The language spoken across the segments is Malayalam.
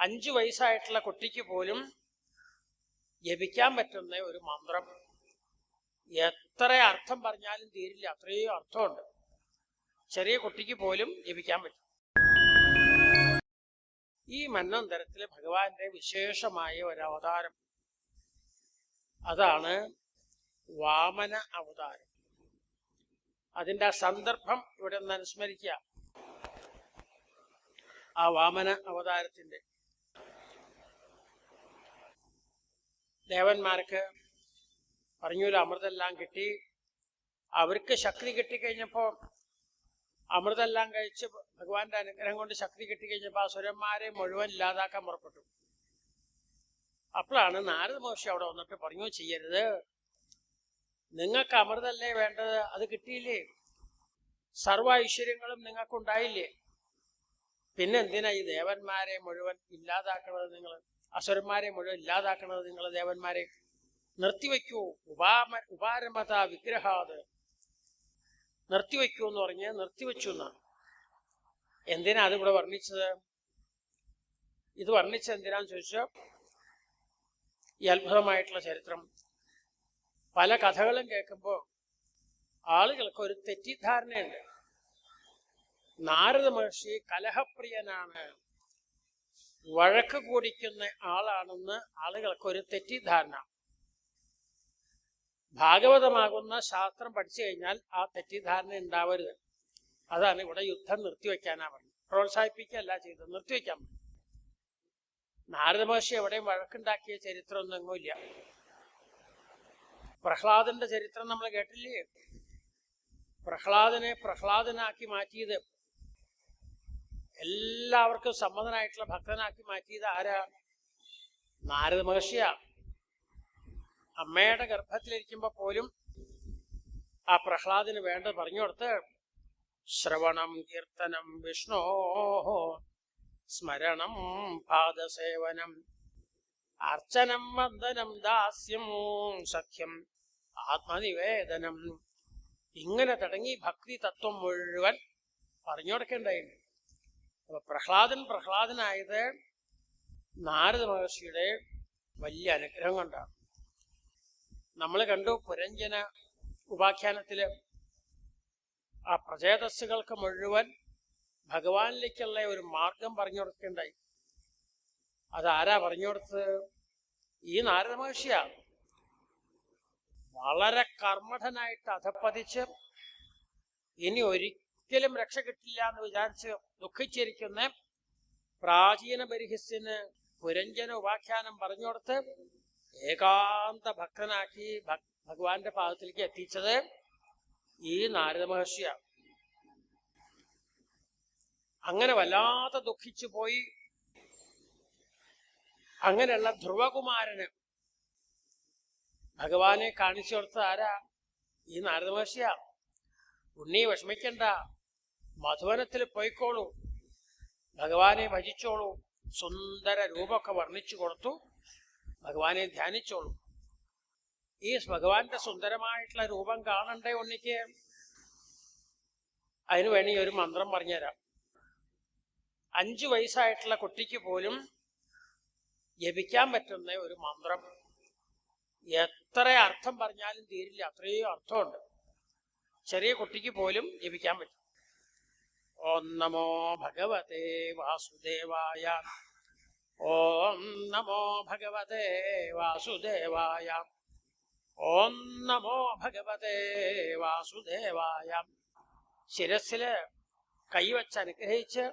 അഞ്ചു വയസ്സായിട്ടുള്ള കുട്ടിക്ക് പോലും ജപിക്കാൻ പറ്റുന്ന ഒരു മന്ത്രം. എത്ര അർത്ഥം പറഞ്ഞാലും തീരില്ല. അത്രയും അർത്ഥമുണ്ട്. ചെറിയ കുട്ടിക്ക് പോലും ജപിക്കാൻ പറ്റും. ഈ മന്നന്തരത്തിലെ ഭഗവാന്റെ വിശേഷമായ ഒരു അവതാരം. അതാണ് വാമന അവതാരം. അതിന്റെ ആ സന്ദർഭം ഇവിടെ ഒന്ന് അനുസ്മരിക്കുക. ആ വാമന അവതാരത്തിന്റെ ദേവന്മാർക്ക് പറഞ്ഞൂല അമൃതെല്ലാം കിട്ടി. അവർക്ക് ശക്തി കിട്ടിക്കഴിഞ്ഞപ്പോൾ അമൃതെല്ലാം കഴിച്ച് ഭഗവാന്റെ അനുഗ്രഹം കൊണ്ട് ശക്തി കിട്ടിക്കഴിഞ്ഞപ്പോൾ ആ സുരന്മാരെ മുഴുവൻ ഇല്ലാതാക്കാൻ പുറപ്പെട്ടു. അപ്പോഴാണ് നാരദ മഹർഷി അവിടെ വന്നിട്ട് പറഞ്ഞു ചെയ്യരുത്. നിങ്ങൾക്ക് അമൃതല്ലേ വേണ്ടത്? അത് കിട്ടിയില്ലേ? സർവ ഐശ്വര്യങ്ങളും നിങ്ങൾക്കുണ്ടായില്ലേ? പിന്നെ എന്തിനാ ഈ ദേവന്മാരെ മുഴുവൻ ഇല്ലാതാക്കണത് നിങ്ങൾ? അസുരന്മാരെ മുഴുവൻ ഇല്ലാതാക്കണത് നിങ്ങൾ ദേവന്മാരെ നിർത്തിവെക്കൂ ഉപാമ ഉപാരമത വിഗ്രഹാത് നിർത്തിവെക്കൂ എന്ന് പറഞ്ഞ് നിർത്തിവെച്ചു എന്നാണ്. എന്തിനാ അതിവിടെ വർണിച്ചത്? ഇത് വർണിച്ചത് എന്തിനാന്ന് ചോദിച്ചാൽ ഈ അത്ഭുതമായിട്ടുള്ള ചരിത്രം. പല കഥകളും കേൾക്കുമ്പോൾ ആളുകൾക്ക് ഒരു തെറ്റിദ്ധാരണയുണ്ട്. നാരദ മഹർഷി കലഹപ്രിയനാണ്. വഴക്ക് കൂടിക്കുന്ന ആളാണെന്ന് ആളുകൾക്ക് ഒരു തെറ്റിദ്ധാരണ. ഭാഗവതമാകുന്ന ശാസ്ത്രം പഠിച്ചു കഴിഞ്ഞാൽ ആ തെറ്റിദ്ധാരണ ഉണ്ടാവരുത്. അതാണ് ഇവിടെ യുദ്ധം നിർത്തിവെക്കാനാ പറഞ്ഞത്. പ്രോത്സാഹിപ്പിക്കുകയല്ല ചെയ്തത് നിർത്തിവെക്കാൻ പറഞ്ഞു. നാരദ മഹർഷി എവിടെയും വഴക്കുണ്ടാക്കിയ ചരിത്രമൊന്നും പ്രഹ്ലാദന്റെ ചരിത്രം നമ്മൾ കേട്ടില്ലേ? പ്രഹ്ലാദനെ പ്രഹ്ലാദനാക്കി മാറ്റിയത് എല്ലാവർക്കും സമ്മതനായിട്ടുള്ള ഭക്തനാക്കി മാറ്റിയത് ആരാ? നാരദ മഹർഷിയ. അമ്മയുടെ ഗർഭത്തിലിരിക്കുമ്പോ പോലും ആ പ്രഹ്ലാദിന് വേണ്ടത് പറഞ്ഞു കൊടുത്ത് ശ്രവണം കീർത്തനം വിഷ്ണോ സ്മരണം പാദസേവനം അർച്ചനം വന്ദനം ദാസ്യം സഖ്യം ആത്മനിവേദനം. ഇങ്ങനെ തുടങ്ങി ഭക്തി തത്വം മുഴുവൻ പറഞ്ഞു കൊടുക്കേണ്ടായിരുന്നു അപ്പൊ പ്രഹ്ലാദൻ പ്രഹ്ലാദനായത് നാരദ മഹർഷിയുടെ വലിയ അനുഗ്രഹം കൊണ്ടാണ്. നമ്മൾ കണ്ടു പുരഞ്ജന ഉപാഖ്യാനത്തിൽ ആ പ്രചേതസ്സുകൾക്ക് മുഴുവൻ ഭഗവാനിലേക്കുള്ള ഒരു മാർഗം പറഞ്ഞു കൊടുക്കുകയുണ്ടായി അതാരാ പറഞ്ഞു കൊടുത്തത്? ഈ നാരദ മഹർഷിയാ. വളരെ കർമ്മഠനായിട്ട് അധപ്പതിച്ച് ഇനി ഒരിക്കലും രക്ഷ കിട്ടില്ല എന്ന് വിചാരിച്ച് ദുഃഖിച്ചിരിക്കുന്ന പ്രാചീന പരിഹസ്യന് പുരഞ്ജന ഉപാഖ്യാനം പറഞ്ഞു കൊടുത്ത് ഏകാന്ത ഭക്തനാക്കി ഭഗവാന്റെ പാദത്തിലേക്ക് എത്തിച്ചത് ഈ നാരദ മഹർഷിയാണ് അങ്ങനെ വല്ലാതെ ദുഃഖിച്ചു പോയി. അങ്ങനെയുള്ള ധ്രുവകുമാരന് ഭഗവാനെ കാണിച്ചു കൊടുത്ത ആരാ? ഈ നാരദ മഹർഷിയാ. ഉണ്ണി വിഷമിക്കണ്ട. മധുവനത്തിൽ പോയിക്കോളൂ. ഭഗവാനെ ഭജിച്ചോളൂ. സുന്ദര രൂപമൊക്കെ വർണിച്ചു കൊടുത്തു. ഭഗവാനെ ധ്യാനിച്ചോളൂ. ഈ ഭഗവാന്റെ സുന്ദരമായിട്ടുള്ള രൂപം കാണണ്ടേ ഉണ്ണിക്ക്? അതിനു വേണമെങ്കിൽ ഒരു മന്ത്രം പറഞ്ഞുതരാം. അഞ്ചു വയസ്സായിട്ടുള്ള കുട്ടിക്ക് പോലും ജപിക്കാൻ പറ്റുന്ന ഒരു മന്ത്രം. എത്ര അർത്ഥം പറഞ്ഞാലും തീരില്ല. അത്രയും അർത്ഥമുണ്ട്. ചെറിയ കുട്ടിക്ക് പോലും ജപിക്കാൻ പറ്റും. ഓം നമോ ഭഗവതേ വാസുദേവായ. ഓം നമോ ഭഗവതേ വാസുദേവായ. ഓം നമോ ഭഗവതേ വാസുദേവായ. ശിരസിൽ കൈവച്ച് അനുഗ്രഹിച്ച്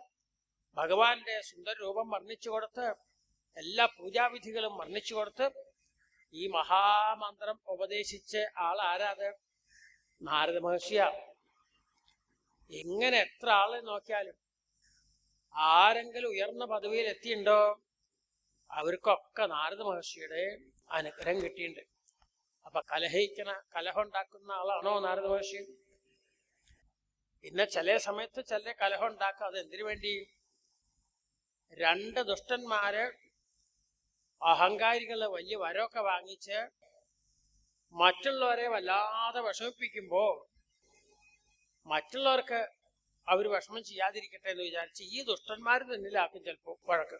ഭഗവാന്റെ സുന്ദര രൂപം വർണിച്ചു കൊടുത്ത് എല്ലാ പൂജാവിധികളും വർണിച്ചു കൊടുത്ത് ഈ മഹാമന്ത്രം ഉപദേശിച്ച് ആൾ ആരാത് നാരദ മഹർഷിയ എങ്ങനെ എത്ര ആളെ നോക്കിയാലും ആരെങ്കിലും ഉയർന്ന പദവിയിൽ എത്തിയിട്ടുണ്ടോ അവർക്കൊക്കെ നാരദ മഹർഷിയുടെ അനുഗ്രഹം കിട്ടിയിട്ടുണ്ട് അപ്പൊ കലഹിക്കണ കലഹം ഉണ്ടാക്കുന്ന ആളാണോ നാരദ മഹർഷി? പിന്നെ ചില സമയത്ത് ചില കലഹം ഉണ്ടാക്കുക അത് എന്തിനു വേണ്ടി? രണ്ട് ദുഷ്ടന്മാര് അഹങ്കാരികൾ വലിയ വരമൊക്കെ വാങ്ങിച്ച് മറ്റുള്ളവരെ വല്ലാതെ വിഷമിപ്പിക്കുമ്പോ മറ്റുള്ളവർക്ക് അവർ വിഷമം ചെയ്യാതിരിക്കട്ടെ എന്ന് വിചാരിച്ച് ഈ ദുഷ്ടന്മാർ തന്നിലാക്കും ചിലപ്പോൾ വഴക്ക്.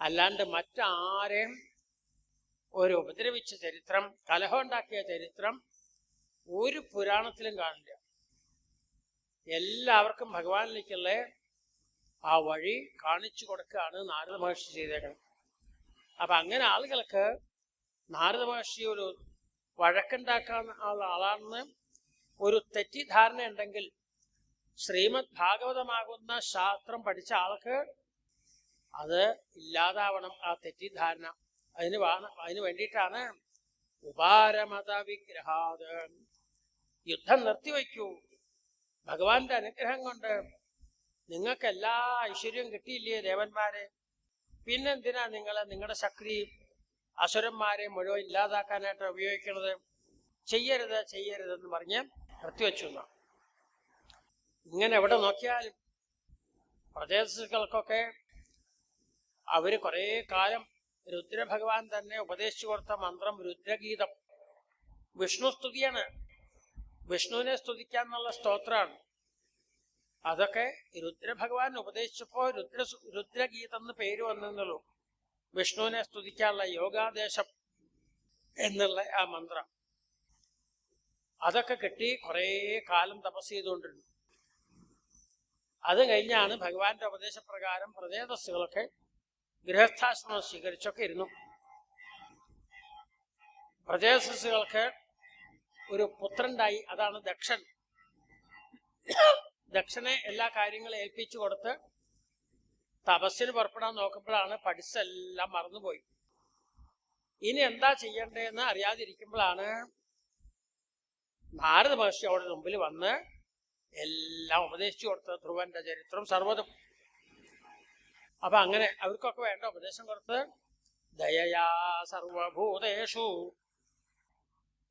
അല്ലാണ്ട് മറ്റാരെയും ഒരു ഉപദ്രവിച്ച ചരിത്രം കലഹം ഉണ്ടാക്കിയ ചരിത്രം ഒരു പുരാണത്തിലും കാണില്ല. എല്ലാവർക്കും ഭഗവാനിലേക്കുള്ള ആ വഴി കാണിച്ചു കൊടുക്കുകയാണ് നാരദ മഹർഷി ചെയ്തേക്കുന്നത്. അപ്പൊ അങ്ങനെ ആളുകൾക്ക് നാരദ മഹർഷി ഒരു വഴക്കുണ്ടാക്കാൻ ആളാണെന്ന് ഒരു തെറ്റിദ്ധാരണ ഉണ്ടെങ്കിൽ ശ്രീമദ് ഭാഗവതമാകുന്ന ശാസ്ത്രം പഠിച്ച ആൾക്ക് അത് ഇല്ലാതാവണം ആ തെറ്റിദ്ധാരണ. അതിന് അതിന് വേണ്ടിയിട്ടാണ് ഉപാരമത വിഗ്രഹാത്. യുദ്ധം നിർത്തിവെക്കൂ ഭഗവാന്റെ അനുഗ്രഹം കൊണ്ട് നിങ്ങൾക്ക് എല്ലാ ഐശ്വര്യവും കിട്ടിയില്ലേ ദേവന്മാരെ? പിന്നെന്തിനാ നിങ്ങൾ നിങ്ങളുടെ ശക്തി അസുരന്മാരെ മുഴുവൻ ഇല്ലാതാക്കാനായിട്ട് ഉപയോഗിക്കുന്നത് ചെയ്യരുത് ചെയ്യരുതെന്ന് പറഞ്ഞ് നിർത്തിവെച്ചു എന്നാണ് ഇങ്ങനെ എവിടെ നോക്കിയാലും പ്രദേശങ്ങൾക്കൊക്കെ അവർ കുറേ കാലം രുദ്രഭഗവാൻ തന്നെ ഉപദേശിച്ചു കൊടുത്ത മന്ത്രം രുദ്രഗീതം. വിഷ്ണു സ്തുതിയാണ്. വിഷ്ണുവിനെ സ്തുതിക്കാന്നുള്ള സ്തോത്രമാണ്. അതൊക്കെ രുദ്രഭഗവാൻ ഉപദേശിച്ചപ്പോ രുദ്ര രുദ്രഗീതം എന്ന് പേര് വന്നെന്നുള്ളൂ. വിഷ്ണുവിനെ സ്തുതിക്കാനുള്ള യോഗാദേശം എന്നുള്ള ആ മന്ത്രം. അതൊക്കെ കിട്ടി കുറേ കാലം തപസ് ചെയ്തുകൊണ്ടിരുന്നു. അത് കഴിഞ്ഞാണ് ഭഗവാന്റെ ഉപദേശപ്രകാരം പ്രദേശസ്സുകളൊക്കെ ഗൃഹസ്ഥാശ്രമം സ്വീകരിച്ചൊക്കെ ഇരുന്നു. പ്രദേശസ്സുകൾക്ക് ഒരു പുത്രണ്ടായി അതാണ് ദക്ഷൻ. ദക്ഷനെ എല്ലാ കാര്യങ്ങളും ഏൽപ്പിച്ചു കൊടുത്ത് തപസ്സിന് പുറപ്പെടാൻ നോക്കുമ്പോഴാണ് പഠിച്ചെല്ലാം മറന്നുപോയി. ഇനി എന്താ ചെയ്യേണ്ടതെന്ന് അറിയാതിരിക്കുമ്പോഴാണ് നാരദ മഹർഷി അവിടെ മുമ്പിൽ വന്ന് എല്ലാം ഉപദേശിച്ചു കൊടുത്ത് ധ്രുവന്റെ ചരിത്രം സർവതും. അപ്പൊ അങ്ങനെ അവർക്കൊക്കെ വേണ്ട ഉപദേശം കൊടുത്ത് ദയയാ സർവഭൂതേഷു.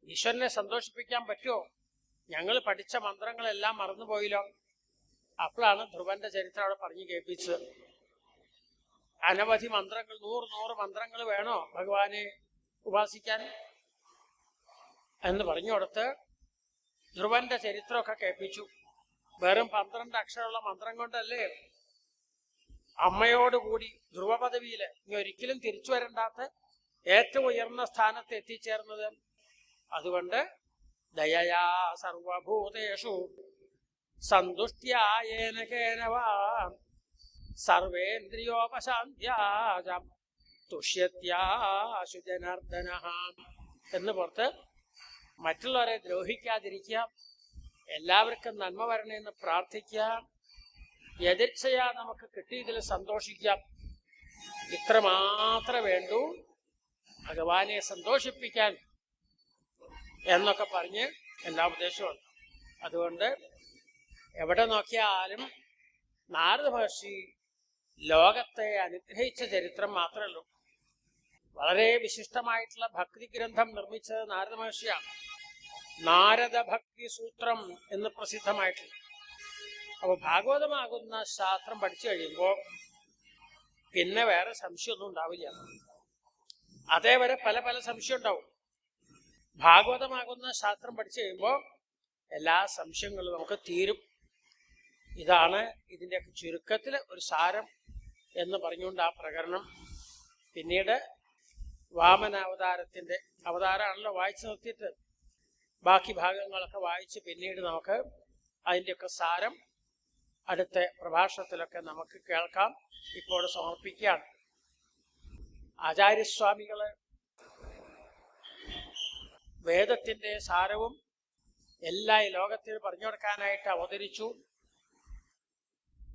ഈശ്വരനെ സന്തോഷിപ്പിക്കാൻ പറ്റുമോ? ഞങ്ങൾ പഠിച്ച മന്ത്രങ്ങളെല്ലാം മറന്നുപോയില്ലോ. അപ്പോഴാണ് ധ്രുവന്റെ ചരിത്രം അവിടെ പറഞ്ഞു കേൾപ്പിച്ചത്. അനവധി മന്ത്രങ്ങൾ നൂറ് നൂറ് മന്ത്രങ്ങൾ വേണോ ഭഗവാനെ ഉപാസിക്കാൻ? എന്ന് പറഞ്ഞു കൊടുത്ത് ധ്രുവന്റെ ചരിത്രമൊക്കെ കേൾപ്പിച്ചു. വെറും പന്ത്രണ്ട് അക്ഷരമുള്ള മന്ത്രം കൊണ്ടല്ലേ അമ്മയോടുകൂടി ധ്രുവ പദവിയിൽ ഇനി ഒരിക്കലും തിരിച്ചു വരണ്ടാത്ത ഏറ്റവും ഉയർന്ന സ്ഥാനത്ത് എത്തിച്ചേർന്നത്? അതുകൊണ്ട് ദയയാ സർവഭൂതേഷു സന്തുഷ്ട്യായേന കേനവാ. ജനാർദ്ദന എന്ന് പുറത്ത് മറ്റുള്ളവരെ ദ്രോഹിക്കാതിരിക്കുക എല്ലാവർക്കും നന്മ വരണമെന്ന് പ്രാർത്ഥിക്കുക എതിർച്ചയാ നമുക്ക് കിട്ടിയതിൽ സന്തോഷിക്കാം ഇത്ര മാത്രമേ വേണ്ടൂ. ഭഗവാനെ സന്തോഷിപ്പിക്കാൻ എന്നൊക്കെ പറഞ്ഞ് എല്ലാ ഉപദേശവും അതുകൊണ്ട് എവിടെ നോക്കിയാലും നാരദ മഹർഷി ലോകത്തെ അനുഗ്രഹിച്ച ചരിത്രം മാത്രമേ ഉള്ളൂ. വളരെ വിശിഷ്ടമായിട്ടുള്ള ഭക്തി ഗ്രന്ഥം നിർമ്മിച്ചത് നാരദ മഹർഷിയാണ് നാരദ ഭക്തി സൂത്രം എന്ന് പ്രസിദ്ധമായിട്ടുള്ള അപ്പൊ ഭാഗവതമാകുന്ന ശാസ്ത്രം പഠിച്ചു കഴിയുമ്പോൾ പിന്നെ വേറെ സംശയമൊന്നും ഉണ്ടാവില്ല. അതേവരെ പല പല സംശയം ഉണ്ടാവും. ഭാഗവതമാകുന്ന ശാസ്ത്രം പഠിച്ചു കഴിയുമ്പോൾ എല്ലാ സംശയങ്ങളും നമുക്ക് തീരും. ഇതാണ് ഇതിന്റെയൊക്കെ ചുരുക്കത്തിൽ ഒരു സാരം എന്ന് പറഞ്ഞുകൊണ്ട് ആ പ്രകരണം പിന്നീട് വാമന അവതാരത്തിന്റെ അവതാരമാണല്ലോ വായിച്ചു നിർത്തിയിട്ട്. ബാക്കി ഭാഗങ്ങളൊക്കെ വായിച്ച് പിന്നീട് നമുക്ക് അതിന്റെയൊക്കെ സാരം അടുത്ത പ്രഭാഷണത്തിലൊക്കെ നമുക്ക് കേൾക്കാം. ഇപ്പോൾ സമർപ്പിക്കുകയാണ്. ആചാര്യസ്വാമികൾ വേദത്തിന്റെ സാരവും എല്ലാ ലോകത്തിൽ പറഞ്ഞു കൊടുക്കാനായിട്ട് അവതരിച്ചു.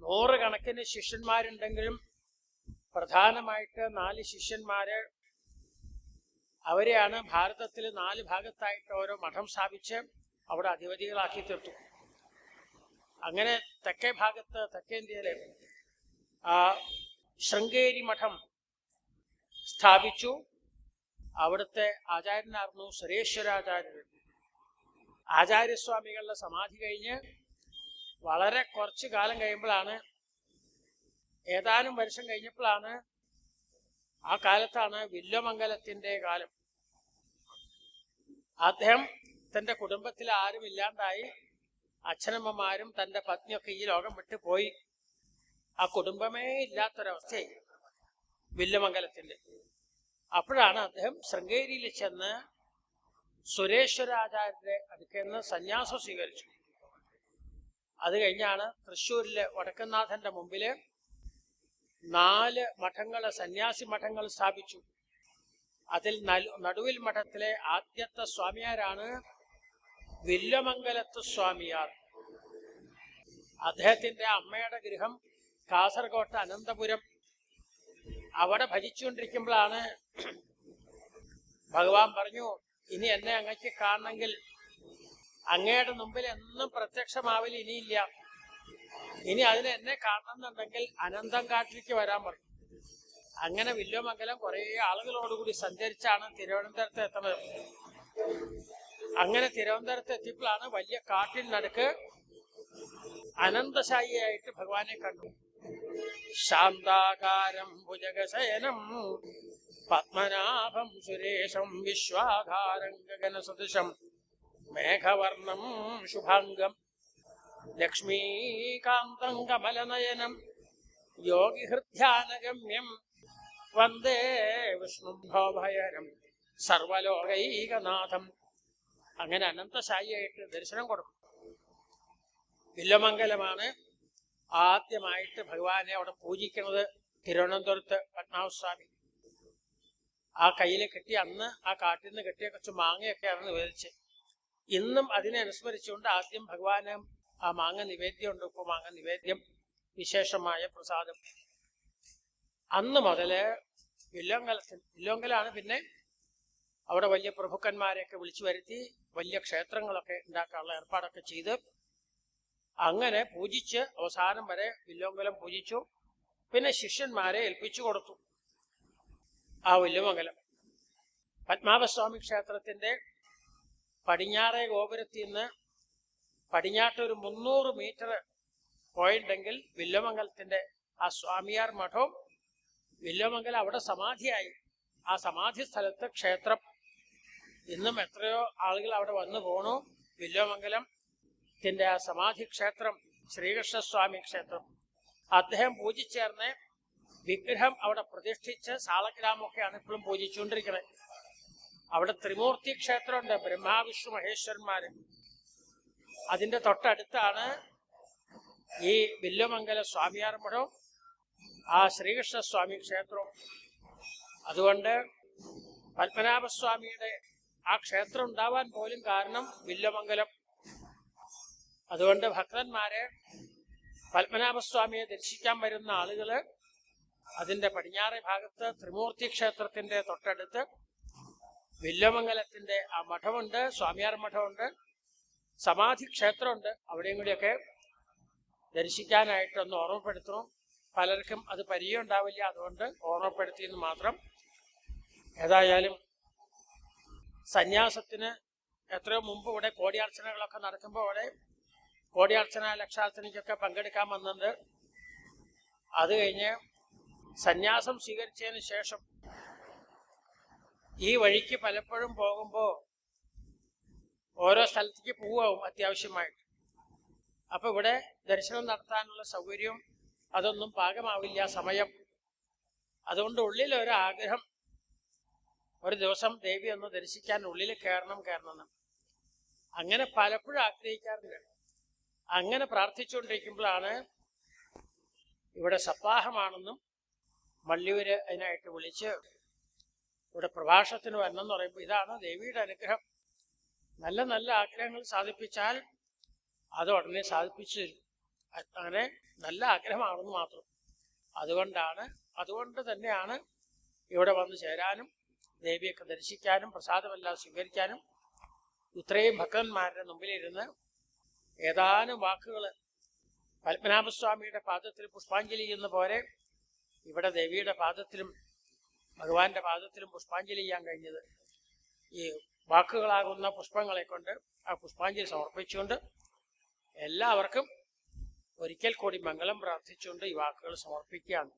നൂറുകണക്കിന് ശിഷ്യന്മാരുണ്ടെങ്കിലും പ്രധാനമായിട്ട് നാല് ശിഷ്യന്മാര് അവരെയാണ് ഭാരതത്തിൽ നാല് ഭാഗത്തായിട്ട് ഓരോ മഠം സ്ഥാപിച്ച് അവിടെ അധിപതികളാക്കി തീർത്തു. അങ്ങനെ തെക്കേ ഭാഗത്ത് തെക്കേന്ത്യയിലെ ശൃംഗേരി മഠം സ്ഥാപിച്ചു. അവിടുത്തെ ആചാര്യനായിരുന്നു സുരേശ്വരാചാര്യർ. ആചാര്യസ്വാമികളുടെ സമാധി കഴിഞ്ഞ് വളരെ കുറച്ച് കാലം കഴിയുമ്പോഴാണ് ഏതാനും വർഷം കഴിഞ്ഞപ്പോഴാണ് ആ കാലത്താണ് വില്വമംഗലത്തിന്റെ കാലം. അദ്ദേഹം തന്റെ കുടുംബത്തിൽ ആരും ഇല്ലാണ്ടായി അച്ഛനമ്മമാരും തന്റെ പത്നിയൊക്കെ ഈ ലോകം വിട്ടു പോയി. ആ കുടുംബമേ ഇല്ലാത്തൊരവസ്ഥയായി. വില്ലുമംഗലത്തിന്റെ. അപ്പോഴാണ് അദ്ദേഹം ശൃംഗേരിയിൽ ചെന്ന് സുരേശ്വരാചാര്യരുടെ അടുക്കൽ നിന്ന് സന്യാസം സ്വീകരിച്ചു. അത് കഴിഞ്ഞാണ് തൃശ്ശൂരിലെ വടക്കനാഥന്റെ മുമ്പിൽ നാല് മഠങ്ങൾ സന്യാസി മഠങ്ങൾ സ്ഥാപിച്ചു. അതിൽ നടുവിൽ മഠത്തിലെ ആദ്യത്തെ സ്വാമിയാരാണ് വില്ലമംഗലത്ത് സ്വാമിയാർ. അദ്ദേഹത്തിന്റെ അമ്മയുടെ ഗൃഹം കാസർകോട്ട് അനന്തപുരം. അവിടെ ഭജിച്ചുകൊണ്ടിരിക്കുമ്പോഴാണ് ഭഗവാൻ പറഞ്ഞു ഇനി എന്നെ അങ്ങക്ക് കാണണമെങ്കിൽ അങ്ങയുടെ മുമ്പിൽ എന്നും പ്രത്യക്ഷമാവൽ ഇനിയില്ല. ഇനി അതിന് എന്നെ കാണണമെന്നുണ്ടെങ്കിൽ അനന്തം കാട്ടിലേക്ക് വരാൻ പറഞ്ഞു. അങ്ങനെ വില്ലുമംഗലം കുറേ ആളുകളോടുകൂടി സഞ്ചരിച്ചാണ് തിരുവനന്തപുരത്ത് എത്തുന്നത്. അങ്ങനെ തിരുവനന്തപുരത്ത് എത്തിയപ്പോഴാണ് വലിയ കാട്ടിൽ നടുക്ക് അനന്തശായിയായിട്ട് ഭഗവാനെ കണ്ടു. ശാന്താകാരം ഭുജഗശയനം പത്മനാഭം സുരേഷം വിശ്വാധാരം ഗഗനസദൃശം മേഘവർണം ശുഭാംഗം ലക്ഷ്മീകാന്തം കമലനയനം യോഗിഹൃദ്ധ്യാനഗമ്യം വന്ദേ വിഷ്ണു ഭോഭയനം സർവലോകൈകനാഥം. അങ്ങനെ അനന്തശായിയായിട്ട് ദർശനം കൊടുക്കും. വില്ലമംഗലമാണ് ആദ്യമായിട്ട് ഭഗവാനെ അവിടെ പൂജിക്കുന്നത് തിരുവനന്തപുരത്ത് പത്മനാഭസ്വാമി. ആ കയ്യിൽ കെട്ടി അന്ന് ആ കാട്ടിൽ നിന്ന് കെട്ടിയ കുറച്ച് മാങ്ങയൊക്കെയാണ് നിവേദിച്ച് ഇന്നും അതിനെ അനുസ്മരിച്ചുകൊണ്ട് ആദ്യം ഭഗവാന് ആ മാങ്ങ നിവേദ്യമുണ്ട് ഉപ്പ് മാങ്ങ നിവേദ്യം വിശേഷമായ പ്രസാദം. അന്ന് മുതൽ വില്ലോങ്കലത്തിൽ ഇല്ലോങ്കലാണ് പിന്നെ അവിടെ വലിയ പ്രഭുക്കന്മാരെയൊക്കെ വിളിച്ചു വരുത്തി വലിയ ക്ഷേത്രങ്ങളൊക്കെ ഉണ്ടാക്കാനുള്ള ഏർപ്പാടൊക്കെ ചെയ്ത് അങ്ങനെ പൂജിച്ച് അവസാനം വരെ വില്ലോങ്കലം പൂജിച്ചു. പിന്നെ ശിഷ്യന്മാരെ ഏൽപ്പിച്ചു കൊടുത്തു ആ വില്ലുമംഗലം പത്മാഭസ്വാമി ക്ഷേത്രത്തിന്റെ പടിഞ്ഞാറേ ഗോപുരത്തിൽ നിന്ന് പടിഞ്ഞാട്ട് ഒരു മുന്നൂറ് മീറ്റർ പോയിട്ടുണ്ടെങ്കിൽ വില്ലുമംഗലത്തിന്റെ ആ സ്വാമിയാർ മഠവും വില്ലുമംഗലം അവിടെ സമാധിയായി. ആ സമാധി സ്ഥലത്ത് ക്ഷേത്രം. ഇന്നും എത്രയോ ആളുകൾ അവിടെ വന്നു പോണു. വില്ലുമംഗലം ത്തിന്റെ ആ സമാധി ക്ഷേത്രം ശ്രീകൃഷ്ണസ്വാമി ക്ഷേത്രം. അദ്ദേഹം പൂജിച്ചേർന്ന് വിഗ്രഹം അവിടെ പ്രതിഷ്ഠിച്ച് സാളഗ്രാമൊക്കെയാണ് ഇപ്പോഴും പൂജിച്ചുകൊണ്ടിരിക്കുന്നത്. അവിടെ ത്രിമൂർത്തി ക്ഷേത്രമുണ്ട് ബ്രഹ്മാവിഷ്ണു മഹേശ്വരന്മാര്. അതിന്റെ തൊട്ടടുത്താണ് ഈ വില്ലുമംഗല സ്വാമിയാർ മഠവും. ആ ശ്രീകൃഷ്ണസ്വാമി ക്ഷേത്രവും അതുകൊണ്ട് പത്മനാഭസ്വാമിയുടെ ആ ക്ഷേത്രം ഉണ്ടാവാൻ പോലും കാരണം വില്ലമംഗലം. അതുകൊണ്ട് ഭക്തന്മാരെ പത്മനാഭസ്വാമിയെ ദർശിക്കാൻ വരുന്ന ആളുകൾ അതിന്റെ പടിഞ്ഞാറേ ഭാഗത്ത് ത്രിമൂർത്തി ക്ഷേത്രത്തിന്റെ തൊട്ടടുത്ത് വില്ലമംഗലത്തിന്റെ ആ മഠമുണ്ട് സ്വാമിയാർ മഠമുണ്ട് സമാധി ക്ഷേത്രമുണ്ട്. അവിടെയും കൂടിയൊക്കെ ദർശിക്കാനായിട്ടൊന്ന് ഓർമ്മപ്പെടുത്തണം. പലർക്കും അത് പരിചയം ഉണ്ടാവില്ല. അതുകൊണ്ട് ഓർമ്മപ്പെടുത്തിയെന്ന് മാത്രം ഏതായാലും സന്യാസത്തിന് എത്രയോ മുമ്പ് ഇവിടെ കോടിയാർച്ചനകളൊക്കെ നടക്കുമ്പോൾ ഇവിടെ കോടിയാർച്ചന ലക്ഷാർച്ചനയ്ക്കൊക്കെ പങ്കെടുക്കാൻ വന്നത് അത് കഴിഞ്ഞ് സന്യാസം സ്വീകരിച്ചതിന് ശേഷം ഈ വഴിക്ക് പലപ്പോഴും പോകുമ്പോൾ ഓരോ സ്ഥലത്തേക്ക് പോവാവും അത്യാവശ്യമായിട്ട്. അപ്പോൾ ഇവിടെ ദർശനം നടത്താനുള്ള സൗകര്യവും അതൊന്നും പാകമാവില്ല സമയം. അതുകൊണ്ട് ഉള്ളിൽ ഒരു ആഗ്രഹം. ഒരു ദിവസം ദേവി ഒന്ന് ദർശിക്കാൻ ഉള്ളിൽ കയറണം കയറണം. അങ്ങനെ പലപ്പോഴും ആഗ്രഹിക്കാറുണ്ട്. അങ്ങനെ പ്രാർത്ഥിച്ചുകൊണ്ടിരിക്കുമ്പോഴാണ് ഇവിടെ സപ്താഹമാണെന്നും വള്ളിയൂര് അതിനായിട്ട് വിളിച്ച് ഇവിടെ പ്രഭാഷണത്തിന് വരണം എന്ന് പറയുമ്പോൾ ഇതാണ് ദേവിയുടെ അനുഗ്രഹം. നല്ല നല്ല ആഗ്രഹങ്ങൾ സാധിപ്പിച്ചാൽ അത് ഉടനെ സാധിപ്പിച്ചു തരും അങ്ങനെ നല്ല ആഗ്രഹമാണെന്ന് മാത്രം. അതുകൊണ്ടാണ് അതുകൊണ്ട് തന്നെയാണ് ഇവിടെ വന്ന് ചേരാനും ദേവിയൊക്കെ ദർശിക്കാനും പ്രസാദമെല്ലാം സ്വീകരിക്കാനും ഇത്രയും ഭക്തന്മാരുടെ മുമ്പിലിരുന്ന് ഏതാനും വാക്കുകൾ പത്മനാഭസ്വാമിയുടെ പാദത്തിൽ പുഷ്പാഞ്ജലി എന്ന പോലെ ഇവിടെ ദേവിയുടെ പാദത്തിലും ഭഗവാന്റെ പാദത്തിലും പുഷ്പാഞ്ജലി ചെയ്യാൻ കഴിഞ്ഞത്. ഈ വാക്കുകളാകുന്ന പുഷ്പങ്ങളെ കൊണ്ട് ആ പുഷ്പാഞ്ജലി സമർപ്പിച്ചുകൊണ്ട് എല്ലാവർക്കും ഒരിക്കൽ കൂടി മംഗളം പ്രാർത്ഥിച്ചുകൊണ്ട് ഈ വാക്കുകൾ സമർപ്പിക്കുകയാണ്.